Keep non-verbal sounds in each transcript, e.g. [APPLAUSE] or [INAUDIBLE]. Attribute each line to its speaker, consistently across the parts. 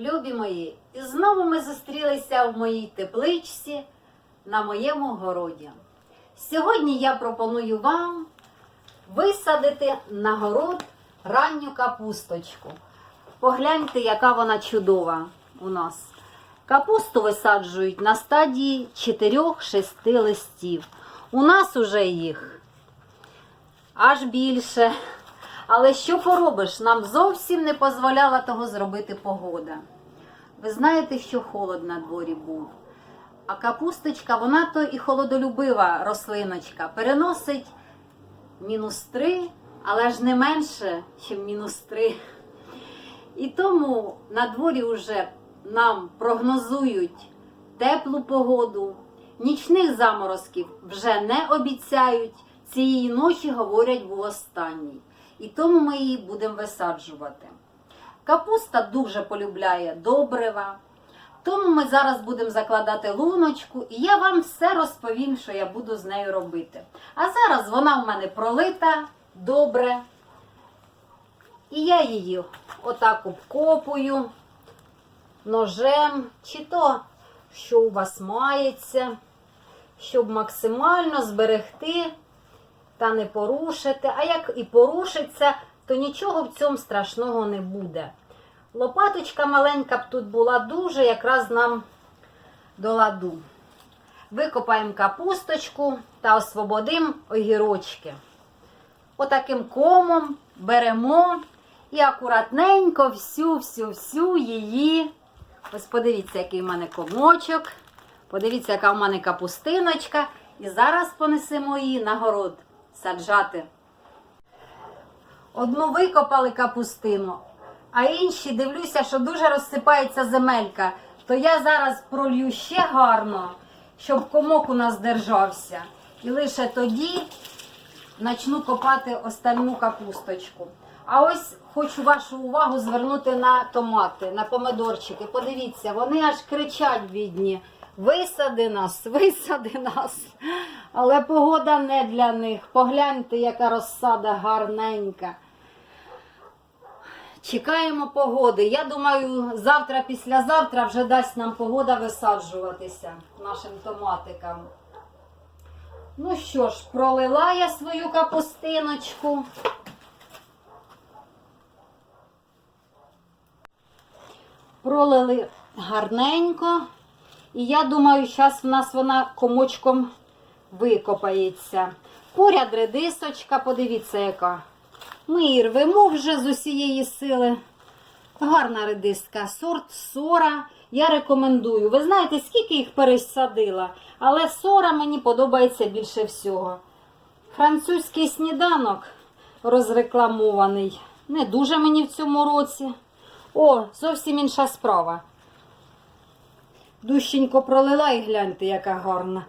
Speaker 1: Любі мої, і знову ми зустрілися в моїй тепличці на моєму городі. Сьогодні я пропоную вам висадити на город ранню капусточку. Погляньте, яка вона чудова у нас. Капусту висаджують на стадії 4-6 листів. У нас уже їх аж більше. Але що поробиш? Нам зовсім не дозволяла того зробити погода. Ви знаєте, що холод на дворі був. А капусточка, вона то і холодолюбива рослиночка, переносить мінус 3, але ж не менше, ніж мінус 3. І тому на дворі вже нам прогнозують теплу погоду, нічних заморозків вже не обіцяють. Цієї ночі, говорять, був останній. І тому ми її будемо висаджувати. Капуста дуже полюбляє добрива. Тому ми зараз будемо закладати луночку, і я вам все розповім, що я буду з нею робити. А зараз вона в мене пролита добре. І я її отак обкопую ножем, чи то, що у вас мається, щоб максимально зберегти та не порушити. А як і порушиться, то нічого в цьому страшного не буде. Лопаточка маленька б тут була дуже якраз нам до ладу. Викопаємо капусточку та освободимо огірочки. Отаким комом беремо і акуратненько всю-всю-всю її. Ось подивіться, який в мене комочок. Подивіться, яка в мене капустиночка. І зараз понесемо її на город саджати. Одну викопали капустину, а інші дивлюся, що дуже розсипається земелька. То я зараз пролью ще гарно, щоб комок у нас держався. І лише тоді почну копати остальну капусточку. А ось хочу вашу увагу звернути на томати, на помидорчики. Подивіться, вони аж кричать бідні. Висади нас, [LAUGHS] висади нас. Але погода не для них. Погляньте, яка розсада гарненька. Чекаємо погоди. Я думаю, завтра, післязавтра вже дасть нам погода висаджуватися нашим томатикам. Ну що ж, пролила я свою капустиночку. Пролили гарненько. І я думаю, зараз в нас вона комочком викопається. Поряд редисочка, подивіться, яка. Ми її рвемо вже з усієї сили. Гарна редиска, сорт сора. Я рекомендую. Ви знаєте, скільки їх пересадила, але сора мені подобається більше всього. Французький сніданок розрекламований. Не дуже мені в цьому році. О, зовсім інша справа. Дущенько пролила і гляньте, яка гарна.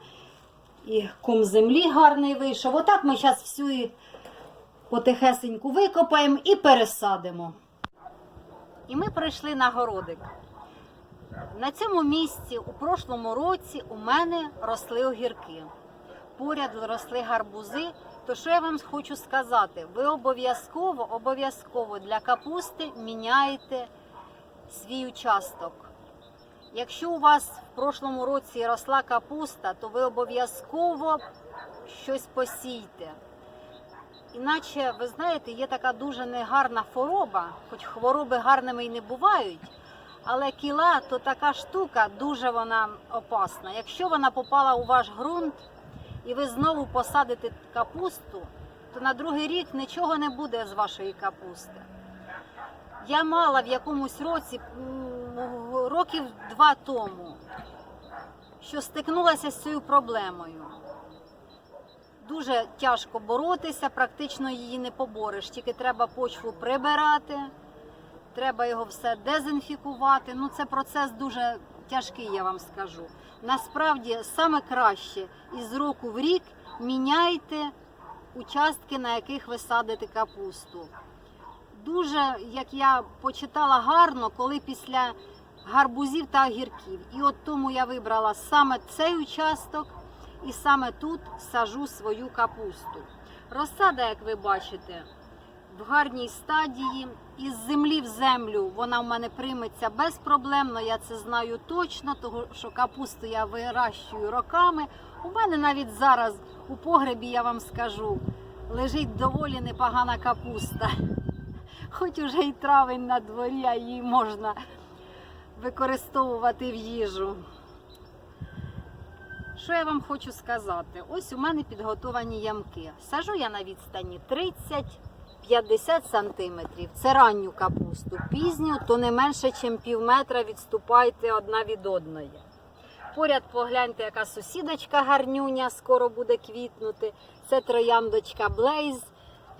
Speaker 1: І ком землі гарний вийшов. Отак ми зараз всю потихесеньку викопаємо і пересадимо. І ми прийшли на городик. На цьому місці у прошлому році у мене росли огірки. Поряд росли гарбузи. То що я вам хочу сказати? Ви обов'язково, обов'язково для капусти міняєте свій участок. Якщо у вас в прошлому році росла капуста, то ви обов'язково щось посійте. Іначе, ви знаєте, є така дуже негарна хвороба, хоч хвороби гарними і не бувають, але кіла то така штука, дуже вона опасна. Якщо вона попала у ваш ґрунт і ви знову посадите капусту, то на другий рік нічого не буде з вашої капусти. Я мала в якомусь році, років два тому, що стикнулася з цією проблемою. Дуже тяжко боротися, практично її не побореш. Тільки треба почву прибирати, треба його все дезінфікувати. Ну, це процес дуже тяжкий, я вам скажу. Насправді, саме краще із року в рік міняйте участки, на яких ви садите капусту. Дуже, як я почитала гарно, коли після гарбузів та огірків. І от тому я вибрала саме цей участок і саме тут сажу свою капусту. Розсада, як ви бачите, в гарній стадії. Із землі в землю вона в мене прийметься безпроблемно. Я це знаю точно, тому що капусту я вирощую роками. У мене навіть зараз у погребі, я вам скажу, лежить доволі непогана капуста. [LAUGHS] Хоч уже і травень на дворі, а її можна використовувати в їжу. Що я вам хочу сказати? Ось у мене підготовані ямки. Сажу я на відстані 30-50 сантиметрів. Це ранню капусту. Пізню, то не менше, ніж пів метра відступайте одна від одної. Поряд погляньте, яка сусідочка гарнюня, скоро буде квітнути. Це трояндочка Блейз.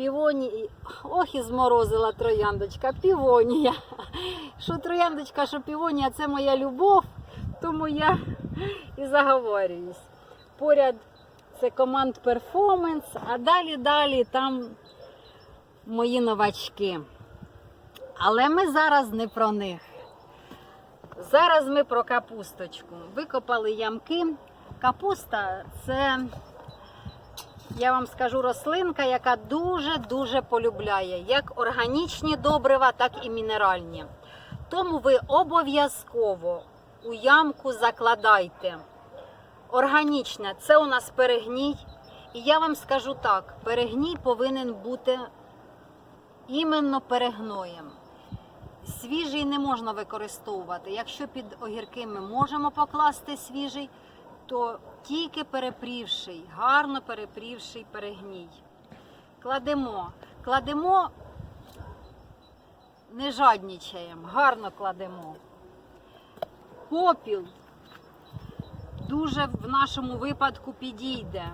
Speaker 1: Півоні... Ох, і зморозила трояндочка, півонія. Що трояндочка, що півонія це моя любов, тому я і заговорююсь. Поряд це команд перформанс, а далі далі там мої новачки. Але ми зараз не про них. Зараз ми про капусточку. Викопали ямки. Капуста це, я вам скажу, рослинка, яка дуже-дуже полюбляє як органічні добрива, так і мінеральні. Тому ви обов'язково у ямку закладайте. Органічне це у нас перегній. І я вам скажу так: перегній повинен бути іменно перегноєм. Свіжий не можна використовувати. Якщо під огірки ми можемо покласти свіжий, то тільки перепрівший, гарно перепрівший перегній. Кладемо, кладемо, не жаднічаємо, гарно кладемо. Попіл дуже в нашому випадку підійде.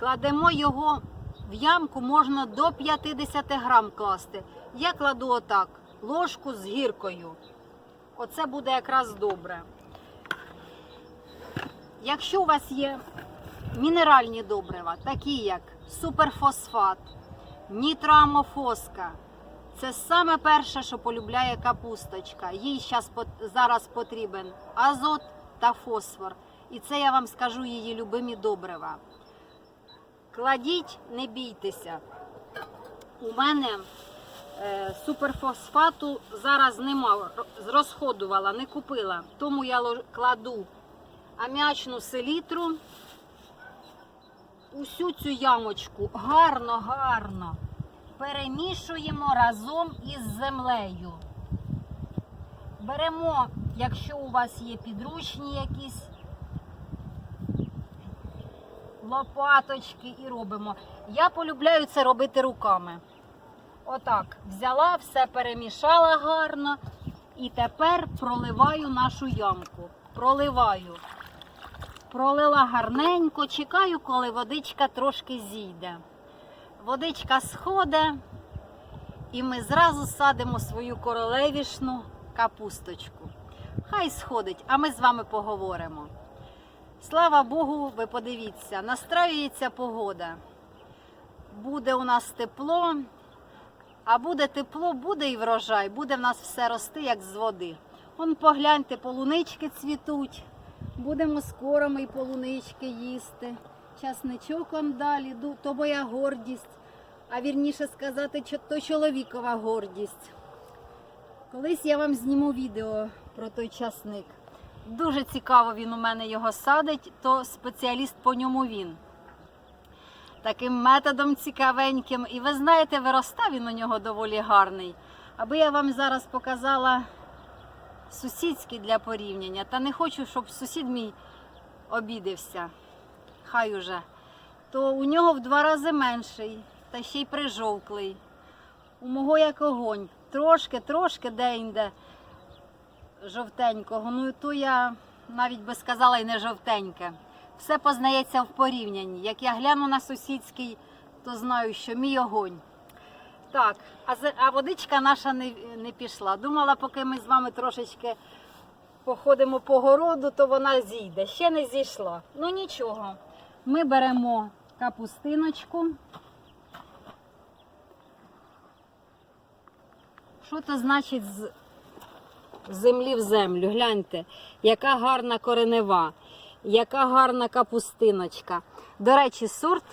Speaker 1: Кладемо його в ямку, можна до 50 грам класти. Я кладу отак, ложку з гіркою. Оце буде якраз добре. Якщо у вас є мінеральні добрива, такі як суперфосфат, нітроамофоска, це саме перше, що полюбляє капусточка. Їй зараз потрібен азот та фосфор. І це я вам скажу її любимі добрива. Кладіть, не бійтеся. У мене е, суперфосфату зараз нема, розходувала, не купила. Тому я кладу аміачну селітру. Усю цю ямочку гарно, гарно перемішуємо разом із землею. Беремо, якщо у вас є підручні якісь лопаточки і робимо. Я полюбляю це робити руками. Отак, взяла, все перемішала гарно. І тепер проливаю нашу ямку. Проливаю. Пролила гарненько, чекаю, коли водичка трошки зійде. Водичка сходить, і ми зразу садимо свою королевішну капусточку. Хай сходить, а ми з вами поговоримо. Слава Богу, ви подивіться, настраюється погода. Буде у нас тепло, а буде тепло, буде і врожай, буде в нас все рости, як з води. Вон погляньте, полунички цвітуть. Будемо скоро ми полунички їсти. Часничок далі, то моя гордість, а вірніше сказати, то чоловікова гордість. Колись я вам зніму відео про той часник. Дуже цікаво він у мене його садить, то спеціаліст по ньому він. Таким методом цікавеньким. І ви знаєте, виростав він у нього доволі гарний. Аби я вам зараз показала сусідський для порівняння, та не хочу, щоб сусід мій обідився. Хай уже. То у нього в два рази менший, та ще й прижовклий. У мого як огонь. Трошки, трошки де-інде жовтенького. Ну то я навіть би сказала і не жовтеньке. Все познається в порівнянні. Як я гляну на сусідський, то знаю, що мій огонь. Так, а, а водичка наша не, не пішла. Думала, поки ми з вами трошечки походимо по городу, то вона зійде. Ще не зійшла. Ну нічого. Ми беремо капустиночку. Що це значить з землі в землю? Гляньте, яка гарна коренева, яка гарна капустиночка. До речі, сорт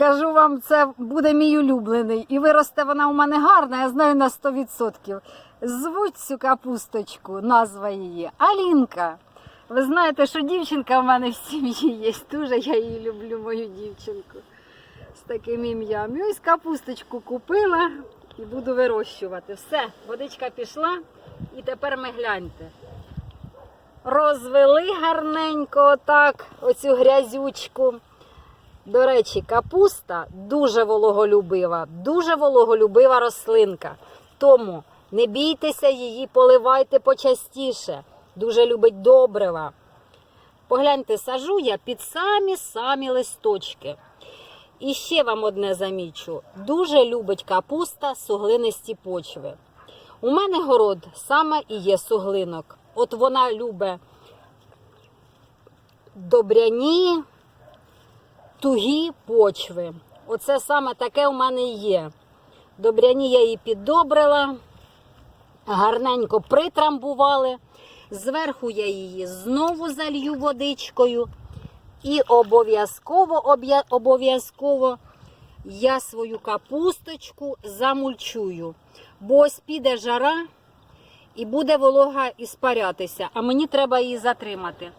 Speaker 2: Скажу вам, це буде мій улюблений. І виросте вона у мене гарна, я знаю на 100%. Звуть цю капусточку, назва її Алінка. Ви знаєте, що дівчинка в мене в сім'ї є. Дуже я її люблю, мою дівчинку. З таким ім'ям. І ось капусточку купила і буду вирощувати. Все, водичка пішла, і тепер ми гляньте. Розвели гарненько отак оцю грязючку. До речі, капуста дуже вологолюбива, дуже вологолюбива рослинка. Тому не бійтеся її, поливайте почастіше. Дуже любить добрива. Погляньте, сажу я під самі-самі листочки. І ще вам одне замічу: дуже любить капуста суглинисті почви. У мене город саме і є суглинок. От вона любить добряні, тугі почви. Оце саме таке у мене є. Добряні я її піддобрила, гарненько притрамбували. Зверху я її знову залью водичкою. І обов'язково обов'язково я свою капусточку замульчую. Бо ось піде жара і буде волога іспарятися, а мені треба її затримати.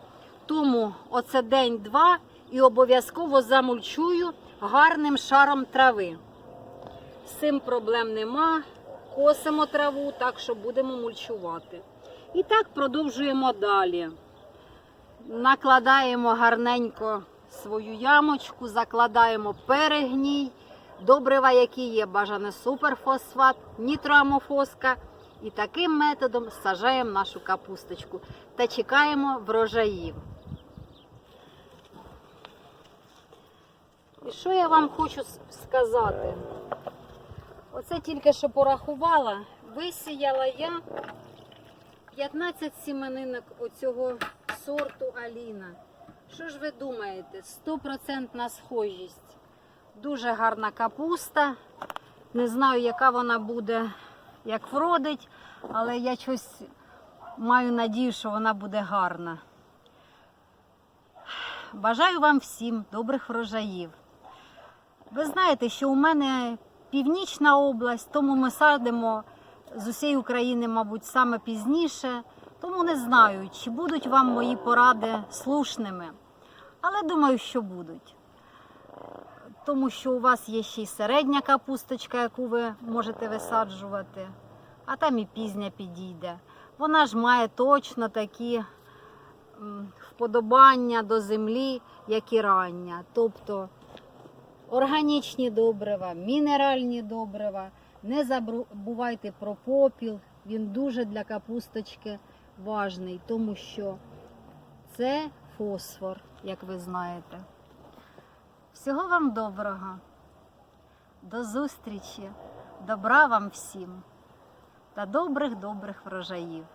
Speaker 2: Тому оце день-два і обов'язково замульчую гарним шаром трави. З цим проблем нема. Косимо траву, так що будемо мульчувати. І так продовжуємо далі. Накладаємо гарненько свою ямочку, закладаємо перегній, добрива, які є, бажане суперфосфат, нітроамофоска. І таким методом сажаємо нашу капусточку та чекаємо врожаїв. І що я вам хочу сказати? Оце тільки що порахувала, висіяла я 15 сіменинок оцього сорту Аліна. Що ж ви думаєте? Стопроцентна схожість. Дуже гарна капуста. Не знаю, яка вона буде, як вродить, але я щось маю надію, що вона буде гарна. Бажаю вам всім добрих врожаїв. Ви знаєте, що у мене північна область, тому ми садимо з усієї України, мабуть, саме пізніше. Тому не знаю, чи будуть вам мої поради слушними. Але думаю, що будуть. Тому що у вас є ще й середня капусточка, яку ви можете висаджувати, а там і пізня підійде. Вона ж має точно такі вподобання до землі, як і рання. Тобто органічні добрива, мінеральні добрива. Не забувайте про попіл. Він дуже для капусточки важний, тому що це фосфор, як ви знаєте. Всього вам доброго. До зустрічі. Добра вам всім та добрих добрих врожаїв.